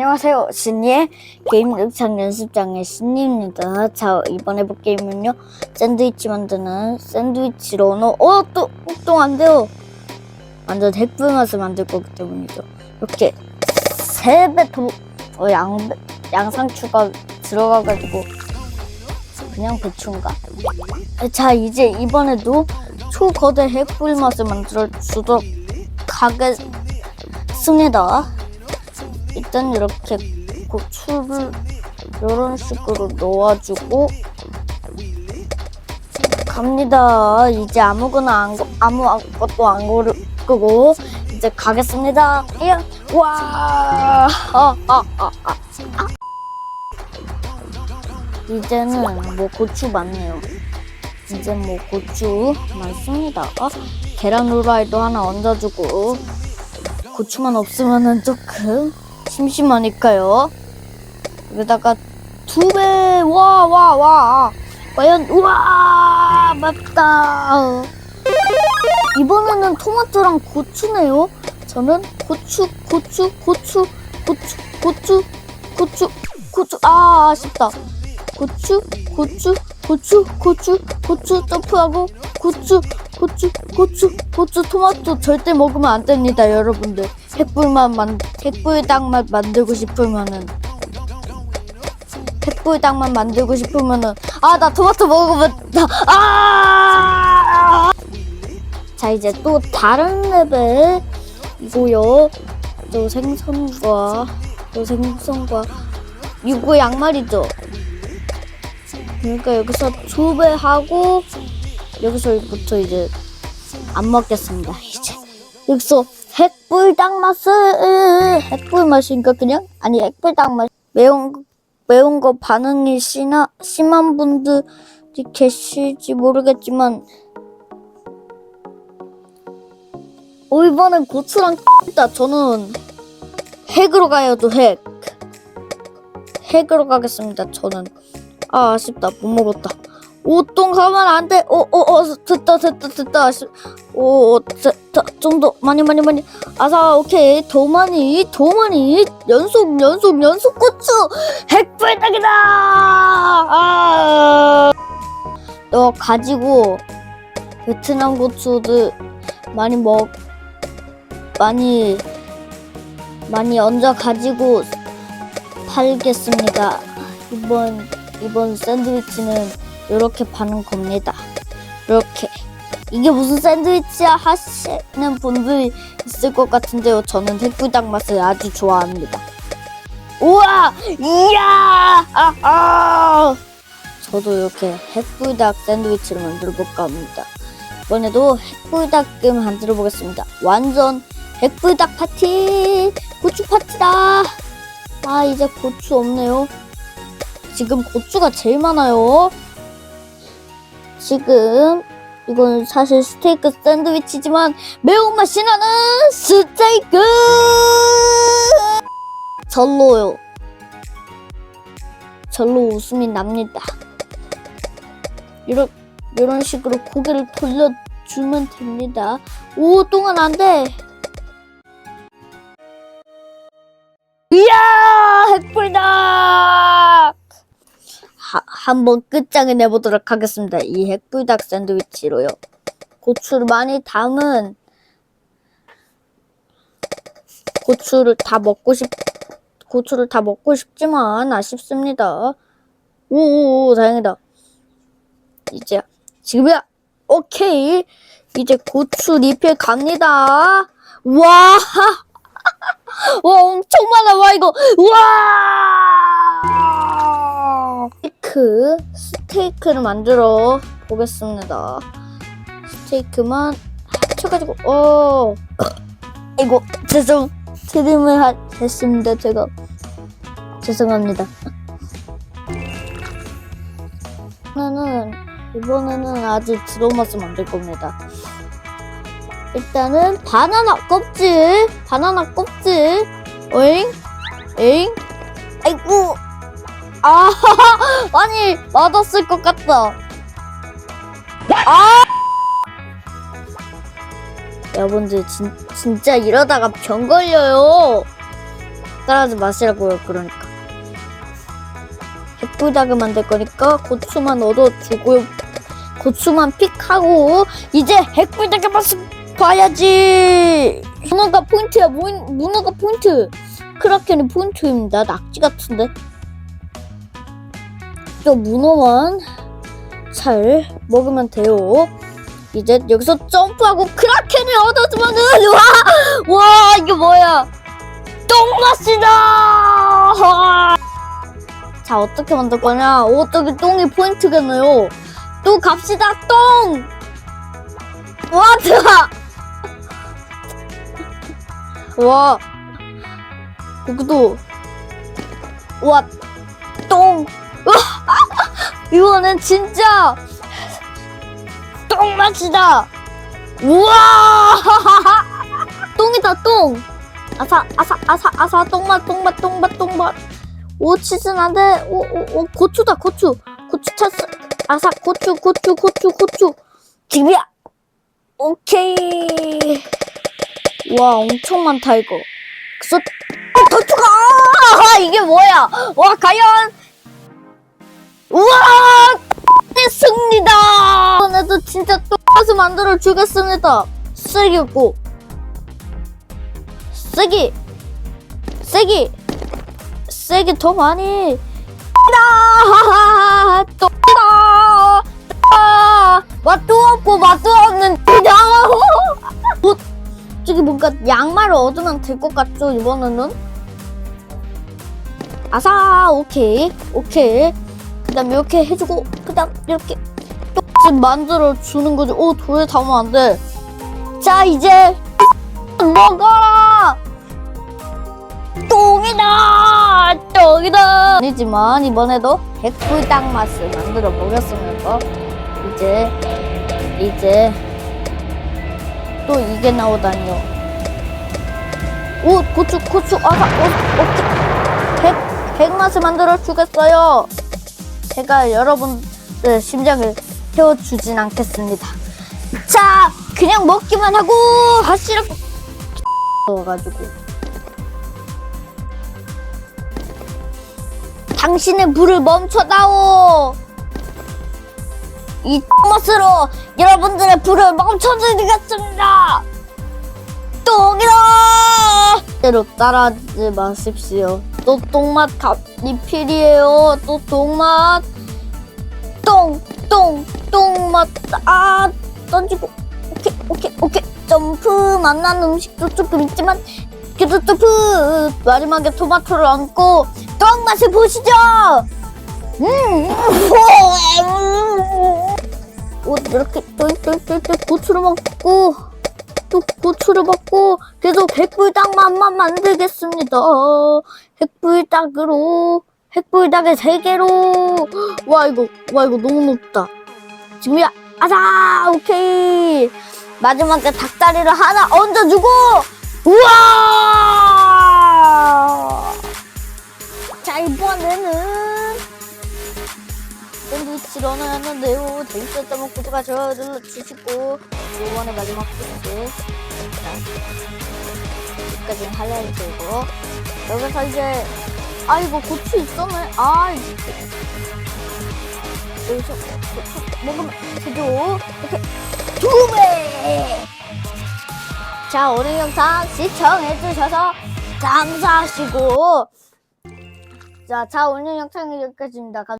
안녕하세요. 신니의 게임 극장 연습장의 신니입니다. 자, 이번 해볼 게임은요. 샌드위치 만드는 샌드위치 러너. 어, 또, 또안 돼요. 완전 핵불 맛을 만들 거기 때문이죠. 이렇게 세 배 더, 어, 양, 양상추가 들어가가지고 그냥 배추인가? 자, 이제 이번에도 초거대 핵불 맛을 만들어 주도록 하겠습니다. 일단 이렇게 고추를 이런 식으로 넣어주고 갑니다. 이제 아무거나 안, 거- 아무것도 안 고르고 이제 가겠습니다. 그냥 와, 아, 아, 아, 아. 이제는 뭐 고추 많네요. 이제 뭐 고추 많습니다. 계란 후라이도 하나 얹어주고 고추만 없으면은 조금 심심하니까요. 여기다가 두 배, 와, 와, 와. 과연, 우와, 맵다. 이번에는 토마토랑 고추네요. 저는 고추, 고추, 고추, 고추, 고추, 고추, 고추, 아, 아쉽다. 고추, 고추, 고추, 고추, 고추, 점프하고, 고추, 고추, 고추, 고추, 토마토 절대 먹으면 안 됩니다, 여러분들. 핵불만 만, 핵불닭만 만들고 싶으면은. 핵불닭만 만들고 싶으면은. 아, 나 토마토 먹으면, 나, 아! 자, 이제 또 다른 레벨이고요. 또 생선과, 또 생선과, 이거 양말이죠. 그러니까 여기서 두배 하고 여기서부터 이제 안 먹겠습니다. 이제 여기서 핵불닭 맛을 핵불 맛인가 그냥 아니 핵불닭 맛 매운 거- 매운 거 반응이 심하, 심한 분들이 계실지 모르겠지만 어 이번엔 고추랑 다 저는 핵으로 가요 또 핵. 핵으로 가겠습니다 저는. 아 아쉽다 못 먹었다 오똥 가면 안 돼. 오 오 오 됐다 됐다 됐다. 아쉽 오 됐다 좀 더. 많이 많이 많이. 아사 오케이. 더 많이 더 많이. 연속 연속 연속 고추. 핵불닭이다! 아 너 가지고 베트남 고추들 많이 먹 많이 많이 얹어 가지고 팔겠습니다. 이번 이번 샌드위치는 이렇게 파는 겁니다. 이렇게 이게 무슨 샌드위치야 하시는 분들이 있을 것 같은데요. 저는 핵불닭 맛을 아주 좋아합니다. 우와, 이야, 아, 아. 저도 이렇게 핵불닭 샌드위치를 만들어 볼까 합니다. 이번에도 핵불닭을 만들어 보겠습니다. 완전 핵불닭 파티, 고추 파티다. 아, 이제 고추 없네요. 지금 고추가 제일 많아요. 지금 이건 사실 스테이크 샌드위치지만 매운맛이 나는 스테이크 절로요. 절로 웃음이 납니다. 이런 이런 식으로 고개를 돌려주면 됩니다. 오 똥은 안 돼. 한번 끝장을 내보도록 하겠습니다. 이 핵불닭 샌드위치로요. 고추를 많이 담은 고추를 다 먹고 싶 고추를 다 먹고 싶지만 아쉽습니다. 오오오 다행이다. 이제 지금이야. 오케이. 이제 고추 리필 갑니다. 와. 와 엄청 많아 와 이거 와 스테이크 스테이크를 만들어 보겠습니다. 스테이크만 합쳐가지고 어 이거 죄송 트림을 하, 했습니다. 제가 죄송합니다. 이번에는 이번에는 드러운 맛을 만들 겁니다. 일단은 바나나 껍질, 바나나 껍질, 어잉, 에잉, 아이고, 아, 아니 맞았을 것 같다. 아, 여러분들 진, 진짜 이러다가 병 걸려요. 따라하지 마시라고요 그러니까. 핵불닭을 만들 거니까 고추만 얻어주고요 고추만 픽하고 이제 핵불닭의 맛을 봐야지! 문어가 포인트야 문, 문어가 포인트. 크라켄이 포인트입니다 낙지 같은데 저 문어만 잘 먹으면 돼요. 이제 여기서 점프하고 크라켄을 얻어주면은 와, 와 이게 뭐야? 똥맛이다! 자 어떻게 만들 거냐? 어떻게 똥이 포인트겠네요. 또 갑시다 똥! 와, 들어 와똥 와, 이거는 진짜 똥맛이다. 우와! 똥이다 똥. 아사 아사 아사 아사 똥맛 똥맛 똥맛 똥맛. 오 치즈는 안 돼. 오오오 고추다 고추. 고추 찼어. 아사 고추 고추 고추 고추. 지금이야. 오케이. 와 엄청 많다 이거. 그래서 어, 고추가 아, 이게 뭐야? 와 과연 우와! 내 승리다! 이번에도 진짜 똑같이 만들어 주겠습니다. 쓰기고. 쓰기! 쓰기! 세게 더 많이. 나! 또다 맛도 없고 맛도 없는 야 어, 저기 뭔가 양말을 얻으면 될 것 같죠 이번에는? 아사 오케이 오케이 그 다음 이렇게 해주고 그 다음 이렇게 똑같이 만들어 주는 거지. 오 돌에 담으면 안 돼 자 이제 먹어라! 똥이다! 똥이다! 아니지만 이번에도 백불닭 맛을 만들어 보겠습니다. 이제 이제 또 이게 나오다니요. 오 고추 고추 오, 오케이 백, 백 맛을 만들어 주겠어요 제가 여러분들 심장을 태워주진 않겠습니다 자 그냥 먹기만 하고 하시라고 넣어가지고 당신의 불을 멈춰다오. 이 맛으로 여러분들의 불을 멈춰드리겠습니다. 똥이다. 대로 따라하지 마십시오. 또 똥맛 리필이에요. 또 똥맛. 똥, 똥, 똥맛. 아, 던지고. 오케이, 오케이, 오케이. 점프 만난 음식도 조금 있지만 그래도 점프 마지막에 토마토를 얹고 떡 맛을 보시죠. 음, 오, 이렇게 똘똘똘똘 고추를 먹고 또 고추를 먹고 계속 백불닭 맛만 만들겠습니다. 핵불닭으로 핵불닭의 세 개로. 와 이거 와 이거 너무 높다. 지금이야. 아자 오케이. 마지막에 닭다리를 하나 얹어주고 우와 했는데요 재밌었다면 구독과 좋아요 눌러주시고 이번에 마지막 포인트 여기까지는 하이라이트고. 여기서 이제 아 이거 고추 있었네? 아 여기서 고추 먹으면 되죠? 이렇게 두배 자 오늘 영상 시청해주셔서 감사하시고. 자, 자 오늘 영상은 여기까지입니다. 감-